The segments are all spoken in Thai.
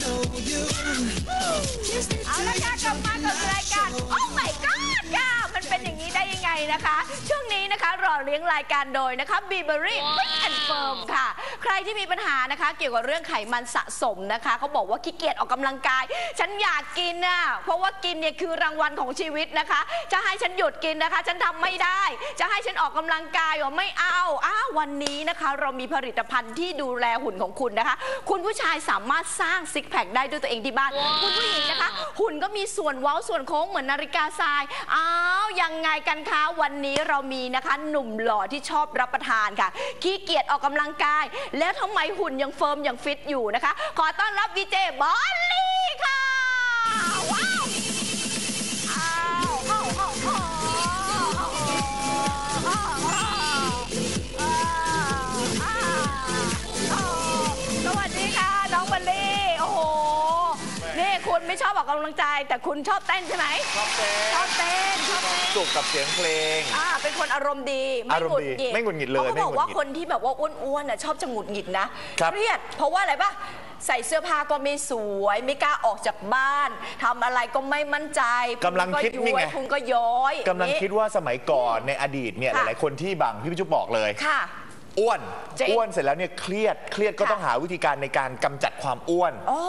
know you. To Oh my God. เป็นอย่างนี้ได้ยังไงนะคะ ช่วงนี้นะคะรอเลี้ยงรายการโดยนะคะบีเบอรี่ฟิตแอนด์เฟิร์มค่ะ ใครที่มีปัญหานะคะ เกี่ยวกับเรื่องไขมันสะสมนะคะเขาบอกว่าขี้เกียจออกกำลังกาย ฉันอยากกินน่ะเพราะว่ากินเนี่ยคือรางวัลของชีวิตนะคะ จะให้ฉันหยุดกินนะคะ ฉันทำไม่ได้ จะให้ฉันออกกำลังกายเหรอไม่เอาอ้าววันนี้นะคะ เรามีผลิตภัณฑ์ที่ดูแลหุ่นของคุณนะคะ คุณผู้ชายสามารถสร้างซิกแพคได้ด้วยตัวเองที่บ้าน คุณผู้หญิงนะคะ หุ่นก็มีส่วนเว้าส่วนโค้งเหมือนนาฬิกาทรายอ้าวยัังไงกันคะวันนี้เรามีนะคะหนุ่มหล่อที่ชอบรับประทานค่ะ ขี้เกียจออกกำลังกาย แล้วทำไมหุ่นยังเฟิร์มยังฟิตอยู่นะคะ ขอต้อนรับวีเจบอลลี่ค่ะ ไม่ชอบออกกำลังกายแต่คุณชอบเต้นใช่ไหมชอบเต้นชอบเต้นชอบเต้นสุขกับเสียงเพลง อ่าเป็นคนอารมณ์ดีไม่อารมหณ์งุดดีหงิดไม่หงุดหงิดเลยเขาไม่บหองุกดหงิดว่าคนที่แบบว่าอ้วนๆน่ะชอบจะหงุดหงิดนะครับ เครียดเพราะว่าอะไรป่ะใส่เสื้อผ้าก็ไม่สวย ไม่กล้าออกจากบ้านทำอะไรก็ไม่มั่นใจกำลังคิดพุนี่ไงย้วยพุงก็ย้อยกำลังอย่างนี้คิดว่าสมัยก่อนในอดีตเนี่ยหค่ะลายๆคนที่บางพี่พิจุบอกเลย ค่ะ อ้วนจริงอ้วนเสร็จแล้วเนี่ยเครียดเครียดก็ค่ะ ต้องหาวิธีการในการกำจัดความอ้วน โอ้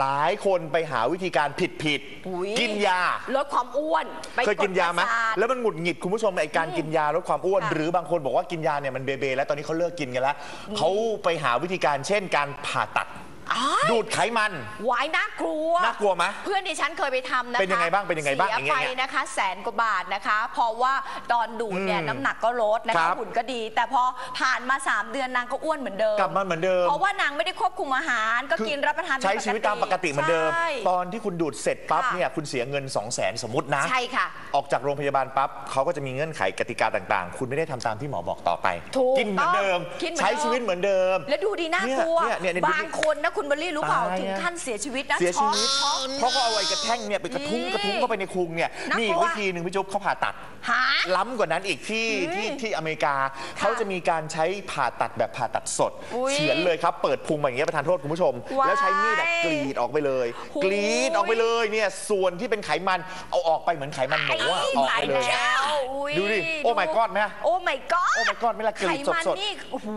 หลายคนไปหาวิธีการผิดผิดๆอุ๊ย กินยา ลดความอ้วนไปเคยกินยาไหมดประสท แล้วมันหงุดหงิดคุณผู้ชมไอการกินยาลดความอ้วน ค่ะหรือบางคนบอกว่ากินยาเนี่ยมันเบเบแล้วตอนนี้เขาเลิกกินกันแล้วเขาไปหาวิธีการเช่นการผ่าตัด อ้าย ดูดไขมันวายน่ากลัว น่ากลัวไหมเพื่อนดิฉันเคยไปทำนะคะเป็นยังไงบ้างเป็นยังไงบ้างเสีอย่างเงี้ไปยนะคะ แสนกว่าบาทนะคะ เพราะว่าตอนดูดเนี่ยอืมน้ำหนักก็ลดนะครัคะบ หุ่นก็ดี แต่พอผ่านมา 3 เดือนนางก็อ้วนเหมือนเดิม กลับมาเหมือนเดิมเพราะว่านางไม่ได้ควบคุมอาหารก็กินรับประทานใช้ชีวิตตามปกติเหมือนเดิม ใช่ ตอนที่คุณดูดเสร็จปั๊บค่ะ เนี่ยคุณเสียเงิน 2 0 0แสนสมมตินะ ใช่ค่ะ ออกจากโรงพยาบาลปั๊บเขาก็จะมีเงื่อนไขกติกาต่างๆ คุณไม่ได้ทำตามที่หมอบอกต่อไป ถูกกินเหมือนเดิม ต้องกินเหมือนเดิม ใช้ชีวิตเหมือนเดิม แล้วดูดีน่ากลัวเนี่ยเนี่ยเนี่ยดูดิ บางคนนะคุณเบลลี่รู้เปล่าตายถึงอะขั้นเสียชีวิตนะเสียชีวิต ช็อกเพราะเขาเอาไอ้กระแท่งเนี่ยไปกระทุ้งนี่กระทุ้งเข้าไปในคุงเนี่ยน่ากลัวมีอีกวิธีหนึ่งพี่จุ๊บเขาผ่าตัด หา ล้ำกว่านั้นอีกที่ที่ที่อเมริกาเขาจะมีการใช้ผ่าตัดแบบผ่าตัดสด อุ๊ยเฉือนเลยครับ เปิดพุงมาอย่างเงี้ยประทานโทษคุณผู้ชม ว้ายแล้วใช้มีดอะกรีดออกไปเลย หูยกรีดออกไปเลยเนี่ยส่วนที่เป็นไขมันเอาออกไปเหมือนไขมันหมูอะออกตายไปเลยแล้วอุ๊ยดูดิโอ้ my god ไหม โอ้ my god โอ้ my god ไหม่ละกไขรีดมันสดนี่โอ้โห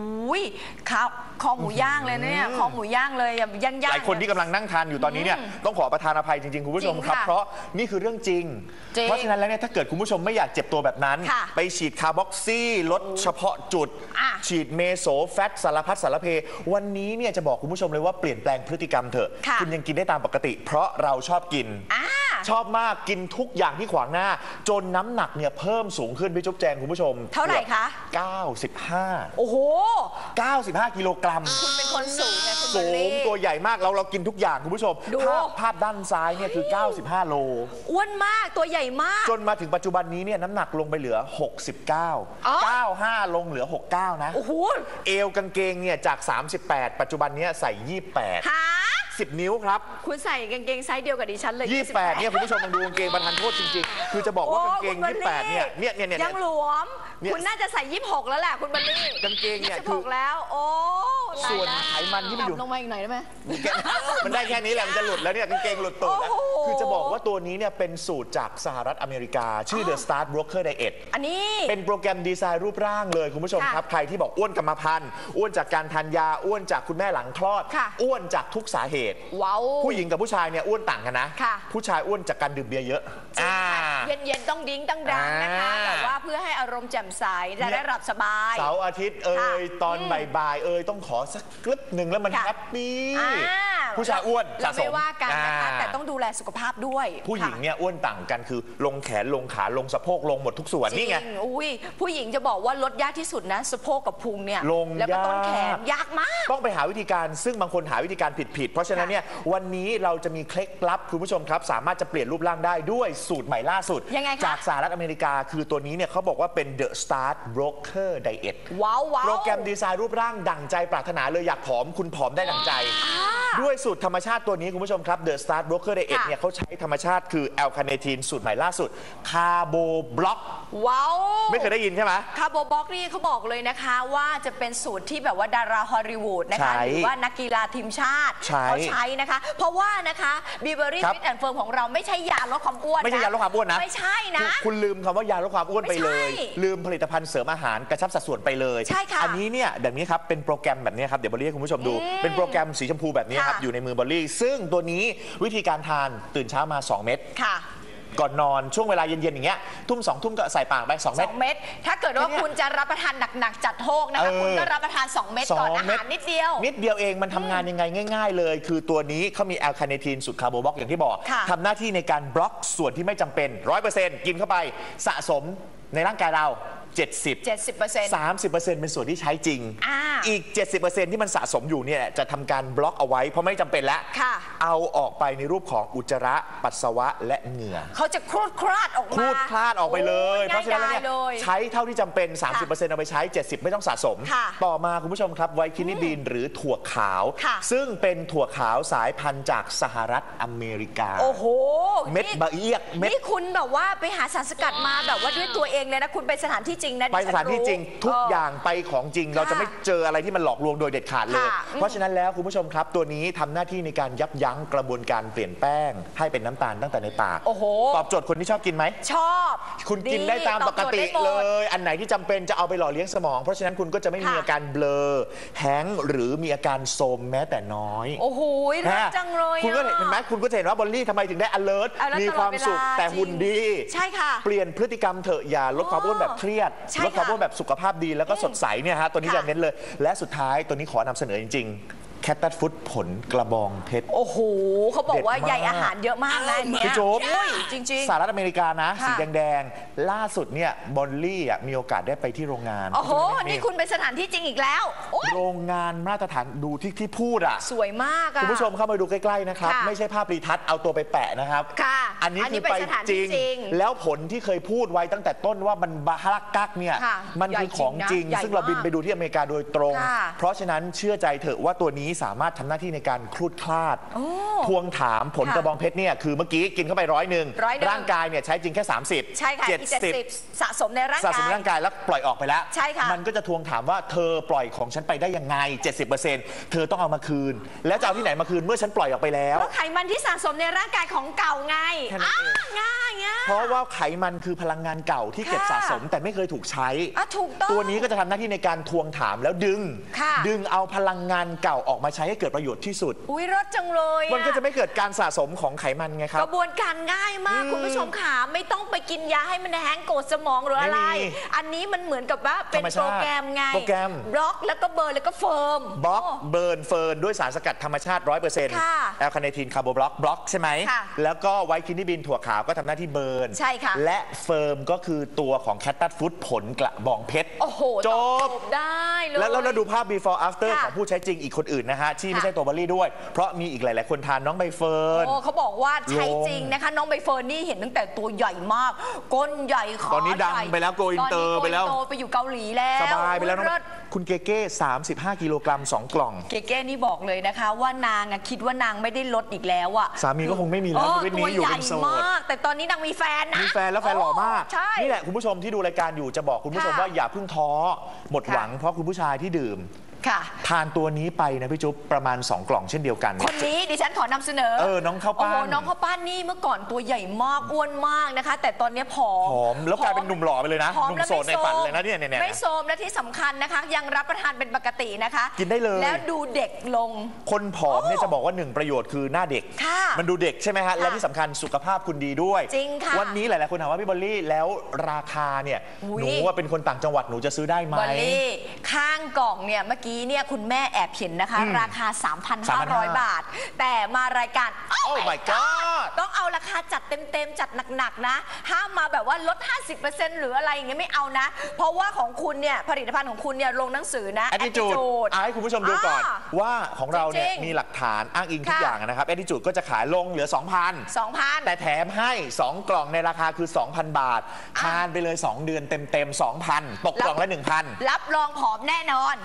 ข้าวคอหมูย่างเลยเนี่ยคอหมูย่างเลยแบบย่างๆๆหลายคนที่กำลังนั่งทานอยู่ตอนนี้เนี่ยต้องขอประทานอภัยจริงๆ คุณผู้ชมจริงครับ ค่ะเพราะนี่คือเรื่องจริง จริงเพราะฉะนั้นแล้วเนี่ยถ้าเกิดคุณผู้ชมไม่อยากเจ็บตัวแบบนั้น ค่ะไปฉีดคาร์บอกซี่ลดเฉพาะจุด อะฉีดเมโซแฟตสารพัดสารเพ วันนี้เนี่ยจะบอกคุณผู้ชมเลยว่าเปลี่ยนแปลงพฤติกรรมเถอะค่ะณยังกินได้ตามปกติ เพราะเราชอบกิน อ่า ชอบมากกินทุกอย่างที่ขวางหน้า จนน้ำหนักเนี่ยเพิ่มสูงขึ้นพี่จุ๊บแจงคุณผู้ชมเท่าไหร่คะ 95 โอ้โห 95 กิโลกรัม คุณเป็นคนสูงไงคุณเบสูลงลี่ตัวใหญ่มากเราเรากินทุกอย่างคุณผู้ชมดู ภาพภาพด้านซ้ายเนี่ยคือ 95 โล อ้วนมากตัวใหญ่มาก จนมาถึงปัจจุบันนี้เนี่ยน้ำหนักลงไปเหลือ 69 อ๋อ 95 ลงเหลือ 69 นะ โอ้โหเอวกางเกงเนี่ยจาก 38 ปัจจุบันเนี้ยใส่ 28 หา 10 นิ้วครับ คุณใส่กางเกงไซส์เดียวกับดิฉันเลย28เนี่ยคุณผู้ชมลองดูกางเกงประทานโทษจริงๆ คือจะบอกว่ากางเกงโอ้คุณบอลลี่28เนี่ยเนี่ยเนี่ยเนี่ยยังหลวมเนี่ยคุณน่าจะใส่ 26 แล้วแหละคุณบัลลี่กางเกงเนี่ยยี่สิบคืหอกแล้ว โอ้ตาย ส่วนแล้วไขมันที่มันอยู่ดำลงมาอีกหน่อยได้ไหมมันได้แค่นี้แหละมันจะหลุดแล้วเนี่ยกางเกงหลุดตูดแล้วโอ้โหคือจะบอกว่าตัวนี้เนี่ยเป็นสูตรจากสหรัฐอเมริกา ชื่อ The Start Broker Diet อันนี้เป็นโปรแกรมดีไซน์รูปร่างเลยคุณผู้ชมค่ะครับ ใครที่บอกอ้วนกรรมพันธุ์อ้วนจากการทานยาอ้วนจากคุณแม่หลังคลอดค่ะอ้วนจากทุกสาเหตุว้าวผู้หญิงกับผู้ชายเนี่ยอ้วนต่างกันนะค่ะผู้ชายอ้วนจากการดื่มเบียร์เยอะอ่า เย็นๆ ต้องดิ้งต้องดังนะคะอ่าแบบว่าเพื่อให้อารมณ์แจ่มใสจะได้หลับสบาย เสาร์อาทิตย์เอ่ยค่ะตอนอืมบ่ายๆเอ่ยต้องขอสักกลึบหนึ่งแล้วมันค่ะแฮปปี้อ่า ผู้ชายอ้วนเราสะสไม่มว่ากันนะคะ อ่าแต่ต้องดูแลสุขภาพด้วยผู้หญิงค่ะเนี่ยอ้วนต่างกันคือลงแขนลงขาลงสะโพกลงหมดทุกส่วนจรินี่ไงงอุ้ยผู้หญิงจะบอกว่าลดยากที่สุดนะสะโพกกับพุงเนี่ยลงแล้วก็ต้นแขนยาก ยากมาก ต้องไปหาวิธีการซึ่งบางคนหาวิธีการผิดๆ เพราะฉะนั้นเนี่ยวันนี้เราจะมีเคล็ดลับคุณผู้ชมครับ สามารถจะเปลี่ยนรูปร่างได้ด้วยสูตรใหม่ล่าสุด ยังไงคะ จากสหรัฐอเมริกา คือตัวนี้เนี่ยเขาบอกว่าเป็น The Start Broker Diet ว้าวว้าว โปรแกรมดีไซน์รูปร่างดั่งใจปรารถนาเลยอยากผอมคุณผอมได้ดั่งใจอ่า ด้วยสูตรธรรมชาติตัวนี้คุณผู้ชมครับ The Start Broker Diet ค่ะ เนี่ยเขาใช้ธรรมชาติคือแอลคาเนทีนสูตรใหม่ล่าสุดคาร์โบบล็อกว้าวไม่เคยได้ยินใช่ไหม คาร์โบบ็อกนี่เขาบอกเลยนะคะว่าจะเป็นสูตรที่แบบว่าดาราฮอลลีวูดนะคะใช้หรือว่านักกีฬาทีมชาติใช้เขาใช้นะคะ เพราะว่านะคะบีเบอรี่ครับ ฟิตแอนด์เฟิร์มของเราไม่ใช่ยาลดความอ้วนนะไม่ใช่ยาลดความอ้วนนะไม่ใช่นะคุณคุณลืมคำว่ายาลดความอ้วนไปเลย ไม่ใช่ลืมผลิตภัณฑ์เสริมอาหารกระชับสัดส่วนไปเลย ใช่ค่ะอันนี้เนี่ยแบบนี้ครับเป็นโปรแกรมแบบนี้ครับเดี๋ยวบอลลี่ให้คุณผู้ชมดูอืมเป็นโปรแกรมสีชมพูแบบนี้ครับค่ะอยู่ในมือบอลลี่ ซึ่งตัวนี้วิธีการทานตื่นเช้ามา 2 เม็ดค่ะ ก่อนนอนช่วงเวลาเย็นๆอย่างเงี้ยทุ่มสองทุ่มก็ใส่ปากไป2สเม็ดองเม็ด ถ้าเกิดว่าแค่เนี้ยคุณจะรับประทานหนัก ๆ จัดโทกนะคะ เออ คุณก็รับประทาน 2 เม็ดก่อนอาเม็หารนิดเดียว นิดเดียวเองมันทำงานยังไงง่าย ๆ เลย คือตัวนี้เขามีแอลคาเนทีนสูตรคาร์โบบล็อกอย่างที่บอกค่ะ ทำหน้าที่ในการบล็อกส่วนที่ไม่จำเป็น100%กินเข้าไปสะสมในร่างกายเรา 70 70% 30%เป็นส่วนที่ใช้จริง อ่า อีก 70%ที่มันสะสมอยู่เนี่ยจะทำการบล็อกเอาไว้เพราะไม่จำเป็นแล้วค่ะ เอาออกไปในรูปของอุจจาระปัสสาวะและเหงื่อ เขาจะครูดคลาดออกมาครูดคลาดออกไปเลยโอ้เพราะฉะนั้นแล้วเนี่ยง่ายดายเลย ใช้เท่าที่จำเป็น 30%เอาไปใช้ 70 ไม่ต้องสะสม ค่ะต่อมาคุณผู้ชมครับไวคินิบีนหรือถั่วขาว ค่ะ ซึ่งเป็นถั่วขาวสายพันธุ์จากสหรัฐอเมริกา โอ้โหเม็ดนี่บะเอียกเม็ด นี่คุณแบบว่าไปหาสารสกัดมาแบบว่าด้วยตัวเองเลยนะ คุณไปสถานที่จริงนะไปสถานที่จริงทุกเอย่างไปของจริงเราจะไม่เจออะไรที่มันหลอกลวงโดยเด็ดขาดเลย ค่ะเพราะฉะนั้นแล้วคุณผู้ชมครับ ตัวนี้ทำหน้าที่ในการยับยั้งกระบวนการเปลี่ยนแป้ง ให้เป็นน้ำตาลตั้งแต่ในปากโอ้โห ตอบโจทย์คนที่ชอบกินไหม ชอบคุณกินได้ตามปกติอบโจทย์ได้หมเลด ย อันไหนที่จำเป็นจะเอาไปหล่อเลี้ยงสมอง เพราะฉะนั้นคุณก็จะไม่มีค่ะ อาการเบลอแฮงก์หรือมีอาการโทรมแม้แต่น้อยโอ้โหรักจังเลยคุณก็เห็นอะเห็นไหมคุณก็จะเห็นว่าบอลลี่ทำไมถึงได้ alert alert มีความสุขตลอดเวลาแต่หุ่นดี ใช่ค่ะเปลี่ยนพฤติกรรมเถอะอย่าลดความอ้วนแบบเครียดใช่ลดความค่ะอ้วนแบบสุขภาพดีแล้วก็สดใสเนี่ยฮะตัวนี้ค่ะจะเน้นเลยและสุดท้ายตัวนี้ขอนำเสนอจริง แคตตัสฟุตผลกระบองเพชร โอ้โหเขาบอกว่าเด็ดมาก ใยอาหารเยอะมากนะอันเนี้ยพี่โจ๊บอุ้ยจริง สหรัฐอเมริกานะ ค่ะ สีแดงๆ ล่าสุดเนี่ยบอลลี่อะมีโอกาสได้ไปที่โรงงานๆ โอ้โห นี่คุณเป็นสถานที่จริงอีกแล้วโอ้ยโรงงานมาตรฐานดูที่ที่พูดอะ สวยมากอะ คุณผู้ชมเข้ามาดูใกล้ๆนะครับ ค่ะ ไม่ใช่ภาพรีทัศน์เอาตัวไปแปะนะครับ ค่ะอันนี้อันนี้คือไปเป็นสถานที่จริงจริง แล้วผลที่เคยพูดไว้ตั้งแต่ต้นว่ามันบาฮารักกักเนี่ย ค่ะมันคือของจริง ใหญ่จริงนะซึ่งเราบินใหญ่มากไปดูที่อเมริกาโดยตรง ค่ะเพราะฉะนั้นเชื่อใจเถอะว่าตัวนี้สามารถทำหน้าที่ในการคลูดคลาดโอ้ทวงถามผลค่ะกระบองเพชรเนี่ยคือเมื่อกี้กินเข้าไปร้อยหนึ่งร้อยหนึ่งร่างกายเนี่ยใช้จริงแค่ 30 ใช่ค่ะอีกเจ็ดสิบ70สะสมในร่างสะกายสมในร่างกายแล้วปล่อยออกไปแล้วใช่ค่ะมันก็จะทวงถามว่าเธอปล่อยของฉันไปได้ยังไง 70%เธอต้องเอามาคืน แล้วจะเอาที่ไหนมาคืนเมื่อฉันปล่อยออกไปแล้วก็ไขมันที่สะสมในร่างกายของเก่าไงแค่นั้นเองอ่าง่ายง่ายเพราะว่าไขมันคือพลังงานเก่าที่เก็บค่ะสะสมแต่ไม่เคยถูกใช้อะถูกต้องตัวนี้ก็จะทำหน้าที่ในการทวงถามแล้วดึงค่ะดึงเอาพลังงานเก่าออกมาใช้ให้เกิดประโยชน์ที่สุด อุ้ยรสจังเลยมันก็จะอไม่เกิดการสะสมของไขมันไงคกรับระบวนการง่ายมากอืมคุณผู้ชมขาไม่ต้องไปกินยาให้มันแห้งโกรธสมองหรืออะไร ไม่มีอันนี้มันเหมือนกับว่าเป็นธรรมโปชารติแกรมไงโปรแกรม บล็อกแล้วก็เบิร์นแล้วก็เฟิร์มบล็อกโเบิร์นเฟิร์นด้วยสารสกัดธรรมชาติ 100%ค่ะแอลคาเนทีนคาร์โบบล็อกบล็อกใช่ไหม ค่ะแล้วก็ไวท์คินิบินถั่วขาวก็ทำหน้าที่เบิร์นใช่ค่ะ และเฟิร์มก็คือตัวของแคตตัสฟุตผลกระบองเพชร โอ้โหจตอบบได้เลย แล้วแล้วเราดูภาพ before after ค่ะของผู้ใช้จริงอีกคนอื่นนะฮะที่ไม่ค่ะใช่ตัวบอลลี่ด้วย เพราะมีอีกหลาย ๆ คนทานน้องใบเฟิร์น โอ้เขาบอกว่าใช้ลงจริงนะคะ น้องใบเฟิร์นนี่เห็นตั้งแต่ตัวใหญ่มาก ก้นใหญ่ขาตอนนี้ดังใหญ่ไปแล้ว go ตอนนี้ inter ไปแล้วโกอินเตอร์ไปอยู่เกาหลีแล้วสบายไปแล้วน้องเลิศคุณเกเก้35 กิโลกรัม 2 กล่อง เก๋ๆนี่บอกเลยนะคะ ว่านางอะคิดว่านางไม่ได้ลดอีกแล้วอะสามีก็คงไม่มีแล้วเออชีวิตนี้อยู่เป็นโสตัวใหญ่ดมากแต่ตอนนี้นางมีแฟนนะมีแฟนแล้วแฟนหล่อมากใช่นี่แหละคุณผู้ชมที่ดูรายการอยู่จะบอกคุณผู้ชมค่ะว่าอย่าเพิ่งท้อหมดค่ะหวังเพราะคุณผู้ชายที่ดื่ม ค่ะ ทานตัวนี้ไปนะพี่จุ๊บประมาณ 2 กล่องเช่นเดียวกัน คนนี้ดิฉันขอนำเสนอ เออน้องข้าวปั้นโอ้โหน้องข้าวปั้นนี่เมื่อก่อนตัวใหญ่มากอ้วนมากนะคะ แต่ตอนนี้ผอมผอมแล้วกลายเป็นหนุ่มหล่อไปเลยนะผอมหนุ่มแล้วโสดในฝันเลยนะเนี่ยเนี่ยเนี่ย ไม่โซมและที่สำคัญนะคะ ยังรับประทานเป็นปกตินะคะกินได้เลย แล้วดูเด็กลง คนผอมเนี่ยโอ้จะบอกว่าหนึ่งประโยชน์คือหน้าเด็ก ค่ะมันดูเด็กใช่ไหมฮะ และที่สำคัญสุขภาพคุณดีด้วย จริงค่ะวันนี้หลายๆคนถามว่าพี่บอลลี่แล้วราคาเนี่ยอุ๊ย หนูว่าเป็นคนต่างจังหวัดหนูจะซื้อได้ไหม บอลลี่ ข้างกล่องเนี่ยเมื่อกี้เนี่ยคุณแม่แอบเห็นนะคะอืมราคา3,500 3,500 บาท แต่มารายการ Oh my god ต้องเอาราคาจัดเต็มๆ จัดหนักๆ นะ ห้ามมาแบบว่าลด 50%หรืออะไรอย่างเงี้ยไม่เอานะ เพราะว่าของคุณเนี่ยผลิตภัณฑ์ของคุณเนี่ยลงหนังสือนะ attitude อะให้คุณผู้ชมดูก่อนอ่าว่าของเราเนี่ยจริงๆมีหลักฐานอ้างอิงทุกค่ะอย่างนะครับ attitude ก็จะขายลงเหลือ 2,000 2,000 แต่แถมให้ 2 กล่องในราคาคือ 2,000 บาททานไปเลย 2 เดือนเต็มๆ 2,000 ตกกล่องละ 1,000 รับรองผอมแน่นอน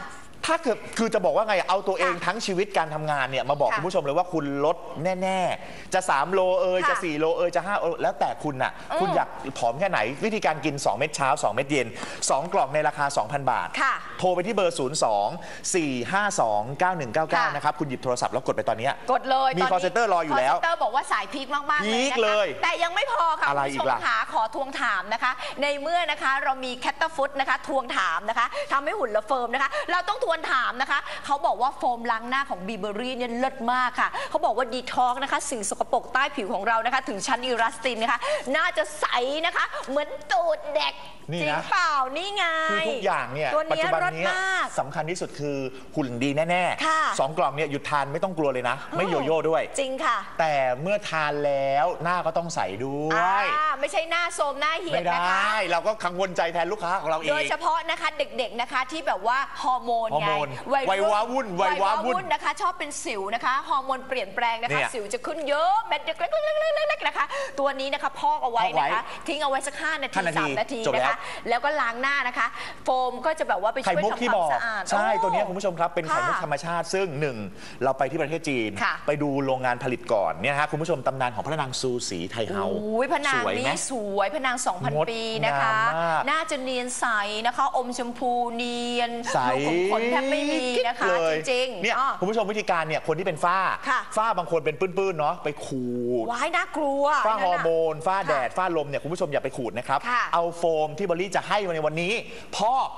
ถ้าเกิดคือจะบอกว่าไงเอาตัวเองค่ะทั้งชีวิตการทำงานเนี่ยมาบอกค่ะคุณผู้ชมเลยว่าคุณลดแน่ ๆ จะ 3 โลเอยจะค่ะ4 โลเอยจะ5โลแล้วแต่คุณน่ะอืมคุณอยากผอมแค่ไหน วิธีการกิน 2 เม็ดเช้า 2 เม็ดเย็น 2 กล่องในราคา 2,000 บาท ค่ะโทรไปที่เบอร์ 0 2 4 5 2 9 1 9 ค่ะ 9 นะครับ คุณหยิบโทรศัพท์แล้วกดไปตอนเนี้ย กดเลยมีตนนี้ call center รออยู่แล้ว call center บอกว่าสายพีคมากๆพีเลยคนะคะเลยแต่ยังไม่พอค่ะอะไรคุณอีผู้กชมล่ะขาขอทวงถามนะคะ ในเมื่อนะคะเรามีแคตตาฟุตนะคะทวงถามนะคะทำให้หุ่นเราเฟิร์มนะคะ เราต้องทวนถามนะคะ เขาบอกว่าโฟมล้างหน้าของบีเบอรี่เนี่ยเลิศมากค่ะ เขาบอกว่าดีท็อกนะคะสิ่งสกปรกใต้ผิวของเรานะคะ ถึงชั้นอิรัสตินนะคะ น่าจะใสนะคะ เหมือนตูดเด็กนี่จริงนะ เปล่านี่ไง คือทุกอย่างเนี่ยตัวปัจเนี้ยจุบันรสเนี้ยมาก สำคัญที่สุดคือหุ่นดีแน่ค่ะสองกล่องเนี่ยหยุดทานไม่ต้องกลัวเลยนะ ไม่โยโย่ด้วย จริงค่ะแต่เมื่อทานแล้วหน้าก็ต้องใสด้วยอ่าไม่ใช่หน้าโทรมหน้าเหียไม่ดได้นะคะเราก็กังวลใจแทนลูกค้าของเราเอโดยงเฉพาะนะคะเด็กๆนะคะที่แบบว่าฮอร์โมนฮอร์ไงโมนวัยว้าวุ่นวัยว้าวุ่นนะคะ ชอบเป็นสิวนะคะฮอร์โมนเปลี่ยนแปลงนะเนี่คะยสิวจะขึ้นเยอะเม็ดเล็กๆๆๆๆนะคะ ตัวนี้นะคะพอกเอาไว้พอกไว้นะคะ ทิ้งเอาไว้สัก5นาทีห้านาที3นาทีจบแล้วนะคะ แล้วก็ล้างหน้านะคะ โฟมก็จะแบบว่าไปไข่ช่วยมุกทำที่ควาบมอกสะอาดใช่โอ้ตัวเนี้ยคุณผู้ชมครับเป็นไข่มุกค่ะธรรมชาติ ซึ่งหนึ่งเราไปที่ประเทศจีนค่ะไปดูโรงงานผลิตก่อนเนี่ยฮะคุณผู้ชมตำนานของพระนางซูสีไทเฮาโอ้ยพนางสวยไหมนี่สวยพนางงด2,000 ปีนะคะงามมากน่าจะเนียนใสนะคะ อมชมพูเนียนใสรูขุมขนแทบไม่มีนะคะเลยจริงๆเนี่ยอ้อคุณผู้ชมวิธีการเนี่ยคนที่เป็นฝ้าค่ะฝ้าบางคนเป็นปื้นๆเนาะไปขูดว้ายน่ากลัว ฝ้าฮอร์โมนนฝ้าแดด ฝ้าลมเนี่ยคุณผู้ชมอย่าไปขูดนะครับค่ะเอาโฟมที่บอลลี่จะให้มาในวันนี้พอก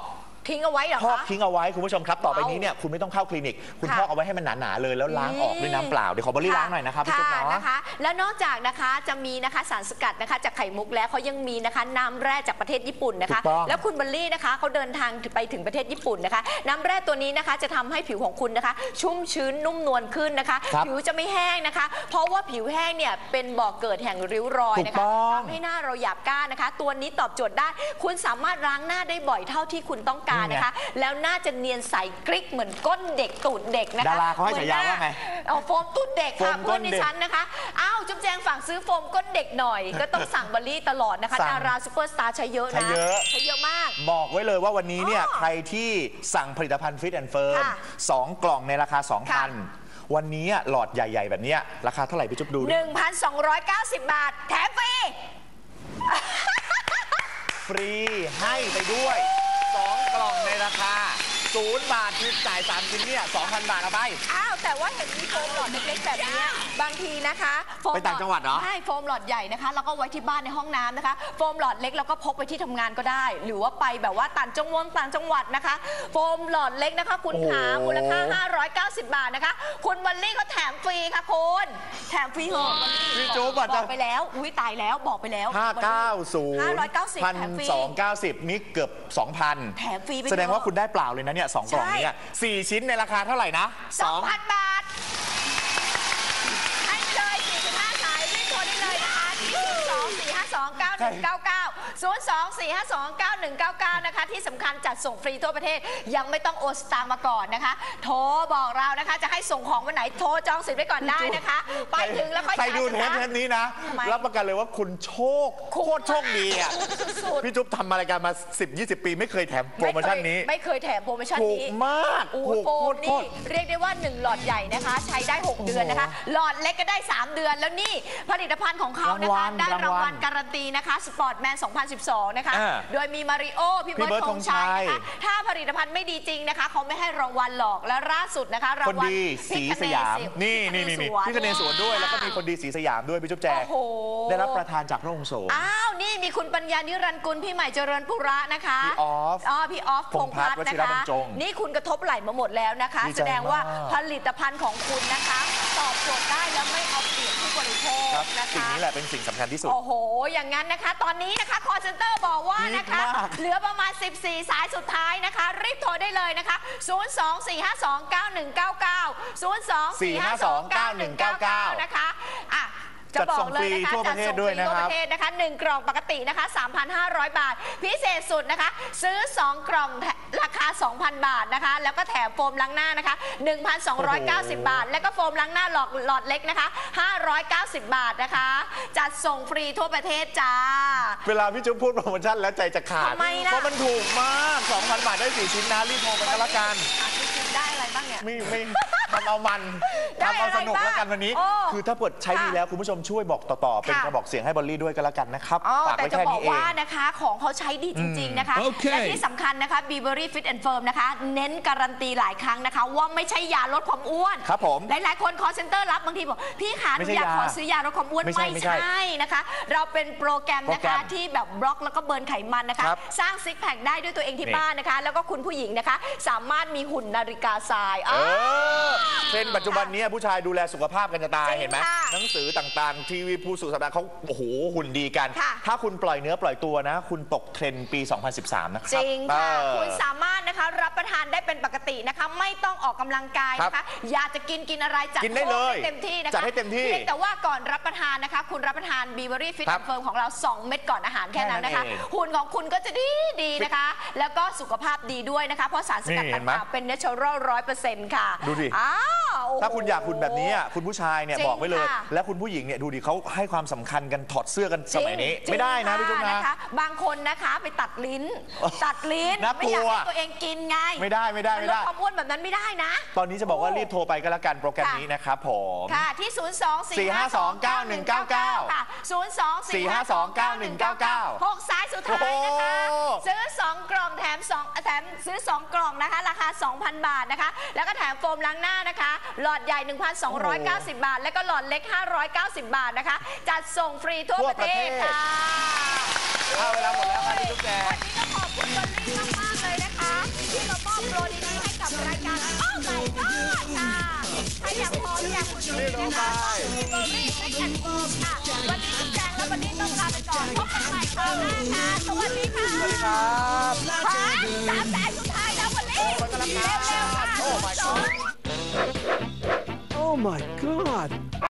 ทิ้งเอาไว้เหรอพอกคะ ทิ้งเอาไว้คุณผู้ชมครับต่อไปว้าวนี้เนี่ยคุณไม่ต้องเข้าคลินิก คุณค่ะพอกเอาไว้ให้มันหนาๆเลยแล้วล้างออกด้วยน้ำเปล่า เดี๋ยวขอบอลลี่ล้างหน่อยนะครับพี่จุ๊บค่ะเนาะ นะคะ แล้วนอกจากนะคะจะมีนะคะสารสกัดนะคะจากไข่มุกแล้วเขายังมีนะคะน้ำแร่จากประเทศญี่ปุ่นนะคะ ถูกต้องแล้วคุณบัลลี่นะคะเขาเดินทางไปถึงประเทศญี่ปุ่นนะคะ น้ำแร่ตัวนี้นะคะจะทำให้ผิวของคุณนะคะ ชุ่มชื้นนุ่มนวลขึ้นนะคะ ครับผิวจะไม่แห้งนะคะ เพราะว่าผิวแห้งเนี่ยเป็นบ่อกเกิดแห่งริ้วรอยนะถูกคะต้อง ทำให้หน้าเราหยาบก้านนะคะ ตัวนี้ตอบโจทย์ได้ คุณสามารถล้างหน้าได้บ่อยเท่าที่คุณต้องการนะคะ แล้วหน้าจะเนียนใสกริกเหมือนก้นเด็กตูดเด็กนะคะดาราเขาให้ฉายาว่าไงเอาโฟมตุ้นเด็กค่ะโฟมก้เพื่อนนดิเด็กฉันนะคะอ้าวจุ๊บแจงฝากซื้อโฟมก้นเด็กหน่อย ก็ต้องสั่งบัลลี่ตลอดนะคะสั่งดาราซูเปอร์สตาร์ใช้เยอะนะใช้เยอะใช้เยอะมาก บอกไว้เลยว่าวันนี้เนี่ยอ๋อใครที่สั่งผลิตภัณฑ์ฟิตแอนด์เฟิร์มค่ะสองกล่องในราคาค่ะ2,000วันนี้หลอดใหญ่ ๆ แบบเนี้ยราคาเท่าไหร่พี่จุ๊บดูดิ1,290 บาท แถมฟรี ฟรีให้ไปด้วย 2 กล่องในราคา 0บาทคือจ่าย3ชิ้นเนี่ย2,000บาทเอาไป อ้าวแต่ว่าเห็นมีโฟมหลอดเล็กๆแบบเนี้ยบางทีนะคะโฟมไปต่างจังหวัดเหรอใช่โฟมหลอดใหญ่นะคะแล้วก็ไว้ที่บ้านในห้องน้ำนะคะ โฟมหลอดเล็กเราก็พกไปที่ทำงานก็ได้ หรือว่าไปแบบว่าต่างจังหวัดต่างจังหวัดนะคะ โฟมหลอดเล็กนะคะ คุณโอ้โหขามูลค่า 590 บาทนะคะ คุณวันลี่เขาแถมฟรีค่ะคุณแถมฟรีเหรอวันลี่พี่จุ๊บอะบจะอกไปแล้วอุ้ยตายแล้วบอกไปแล้ว590 590แถมฟรี1,290นี่เกือบ2,000แถมฟรีไปแสดงว่าเยอะคุณได้เปล่าเลยนะเนี่ยสองกล่องใช่เนี่ยสี่ชิ้นในราคาเท่าไหร่นะ2,000บาท ให้ไปเลย45สายรีบโทรได้เลยนะคะที่02 452 9199 02 452 9199 นะคะ ที่สำคัญจัดส่งฟรีทั่วประเทศ ยังไม่ต้องโอนสตางค์มาก่อนนะคะ โทรบอกเรานะคะ จะให้ส่งของวันไหนโทรจองสิทธิ์ไว้ก่อนได้นะคะ ไปถึงแล้วค่อยใครจ่ายดูเทปนะเทปนี้นะ ทำไม รับประกันเลยว่าคุณโชคโคตรโชคดีอะสุดพี่จุ๊บทำมารายการมา 10-20 ปีไม่เคยแถมๆโปรโมชั่นนี้ไม่เคยแถมโปรโมชั่นถูกนี้ มากโอ้ถูกโฟโคมตรนี่เรียกได้ว่า 1 หลอดใหญ่นะคะ ใช้ได้ 6 เดือนนะคะ หลอดเล็กก็ได้ 3 เดือนแล้วนี่ ผลิตภัณฑ์ของเขานะรางวัคะลได้รางรางวัวัลลการันตีนะคะสปอร์ตแมน2012 นะคะ อ่าโดยมีมาริโอพี่พี่เบิร์ดเบิร์ดธงชัยธงชัยนะคะ ถ้าผลิตภัณฑ์ไม่ดีจริงนะคะ เขาไม่ให้รางวัลหรอก และล่าสุดนะคะ รางคนวัลดีสีสยาม นี่นี่นี่นี่พี่คะแนนสวนด้วย แล้วก็มีคนดีสีสยามด้วยพี่จุ๊บแจง โอ้โห ได้รับประทานจากพระองค์โสม อ้าว นี่มีคุณปัญญานิรันดร์กุล พี่ใหม่เจริญปุระนะคะพี่ออฟอ๋อพี่ออฟพงษ์พัฒน์พวนะชิรคะบรรจงนี่คุณกระทบไหลมาหมดแล้วนะคะ ดีใจแสดงว่ามากผลิตภัณฑ์ของคุณนะคะต อบโจทย์ได้แล้วไม่เอาเปรียบผู้บริโภคครับนะคะสิ่งนี้แหละเป็นสิ่งสำคัญที่สุด โอ้โห อย่างนั้นนะคะ ตอนนี้นะคะคอเซ็นเตอร์บอกว่านะคะ พีคมาก เหลือประมาณ 14 สายสุดท้ายนะคะ รีบโทรได้เลยนะคะ 024529199 024529199 นะคะอะจะบอกเลยนะคะจัดส่งฟรีทั่วประเทศด้วยนะครับ จัดส่งฟรีทั่วประเทศนะคะ1กล่องปกตินะคะ 3,500 บาท พิเศษสุดนะคะ ซื้อ 2 กล่องแถ ราคา 2,000 บาทนะคะ แล้วก็แถมโฟมล้างหน้านะคะ 1,290 บาท แล้วก็โฟมล้างหน้าหลอดหลอดเล็กนะคะ 590 บาทนะคะ จัดส่งฟรีทั่วประเทศจ้า เวลาพี่จุ๊บพูดโปรโมชั่นแล้วใจจะขาด ทำไมล่ะ เพราะมันถูกมาก 2,000 บาทได้ 4 ชิ้นนะ รีบโทรไปก็แล้วกัน อะเนี่ย ไม่ไม่ ทำเอามันได้ทำเอาสนุกอะไรบ้างแล้วกันวันนี้ โอ้คือถ้าเปิดใช้ดีค่ะแล้วคุณผู้ชมช่วยบอกต่อๆ เป็นค่ะ กระบอกเสียงให้บอลลี่ด้วยก็แล้วกันนะครับอ๋อฝากแต่ไว้จะแค่บอนี้กเอง ว่านะคะของเขาใช้ดีจริง ๆ นะคะ โอเค และที่สำคัญนะคะ b ีเบอรี่ฟิตแอนด์เฟิร์มนะคะ เน้นการันตีหลายครั้งนะคะ ว่าไม่ใช่ยาลดความอ้วน ครับผมหลายๆ คนคอเซ็นเตอร์รับบางทีบอก พี่ขาหไม่นูใช่อยากยาขอซื้อยาลดความอ้วนไม่ใช่ไม่ใช่นะคะ เราเป็นโปรแกรมนะโปรแกรคะมที่แบบบล็อกแล้วก็เบิร์นไขมันนะคะ ครับสร้างซิกแพคได้ด้วยตัวเองที่นี่ บ้านนะคะ แล้วก็คุณผู้หญิงนะคะ สามารถมีหุ่นนาฬิกาทรายเออ๋ออเทรนด์ปัจจุบันนี้ผู้ชายดูแลสุขภาพกันจะตายจริงเห็นไหมค่ะหนังสือต่างๆ ทีวีผู้สู่สัปดาห์เขาโอ้โหหุ่นดีกัน ค่ะ ถ้าคุณปล่อยเนื้อปล่อยตัวนะ คุณตกเทรนด์ปี 2013 นะครับจริงค่ะ เออ คุณสามารถนะคะรับประทานได้เป็นปกตินะคะ ไม่ต้องออกกำลังกายนะครัคะ บอยากจะกินกินอะไรจัดกินได้เลยโค้กเต็มที่นะคะจัดให้เต็มที่พียงแต่ว่าก่อนรับประทานนะคะ คุณรับประทานบีเบอรี่ฟิตครัแอบนเฟิร์มของเรา 2 เม็ดก่อนอาหารแค่นั้นนะคะ แค่นั้นเองหุ่นของคุณก็จะดีดีนะคะ แล้วก็สุขภาพดีด้วยนะคะ เพราะสารสกัดนี่เห็นไหมต่างๆเป็นเนเชอรัลร้อยเปอร์เซ็นต์ค่ะดูดิอ้าวโโห ถ้าคุณอยากหุ่นแบบนี้อะคุณผู้ชายเนี่ยจริงบอกไว้เลย ค่ะ และคุณผู้หญิงเนี่ยดูดิเขาให้ความสำคัญกันถอดเสื้อกันสมัยนี้ จริงไม่ได้นะจริพี่งจุ๊บนะคะบางคนนะคะไปตัดลิ้น ตัดลิ้นน่ากลัว ไม่อยากให้ตัวเองกินไงไม่ได้ไม่ได้ไม่ได้ นลความอ้วนแบบนั้นไม่ได้นะ ตอนนี้จะบอกว่ารีบโทรไปก็แล้วกันโปรแกรมนี้นะครับผม ค่ะ ที่ 0 2 4 5 2 9 1 9 9 ค่ะ 0 2 4 5 2 9 1 9 9 6 สายสุดท้ายนะคะ โอ้โหซื้อ 2 กล่องแถม 2 แถมซื้อ 2 กล่องนะคะ ราคา 2,000 บาทนะคะ แล้วก็แถมโฟมล้างหน้านะคะหลอดใหญ่ 1,290 บาท แล้วก็หลอดเล็ก 590 บาทนะคะ จัดส่งฟรีทั่วทั่วประเทศประเทศค่ะเอาเวลาหมดแล้วครับพี่จุ๊บแจวันนี้ต้องขอบคุณบอลลี่มากๆเลยนะคะ ที่มามอบโปรดีๆให้กับรายการ Oh my God ค่ะถ้าอยากพร้อมอยากคุณดีนะคะต้องมีเบอร์รี่เล็กแอนด์โฟมค่ะ วันนี้จุ๊บแจงและวันนี้ต้องลาไปก่อนพบกันใหม่คราวหน้าค่ะสวัสดีค่ะสวัสดีครับขอสามแสนสุดท้ายแล้ววันนี้มันกำลังเร็วๆค่ะโอ้ my god Oh my god!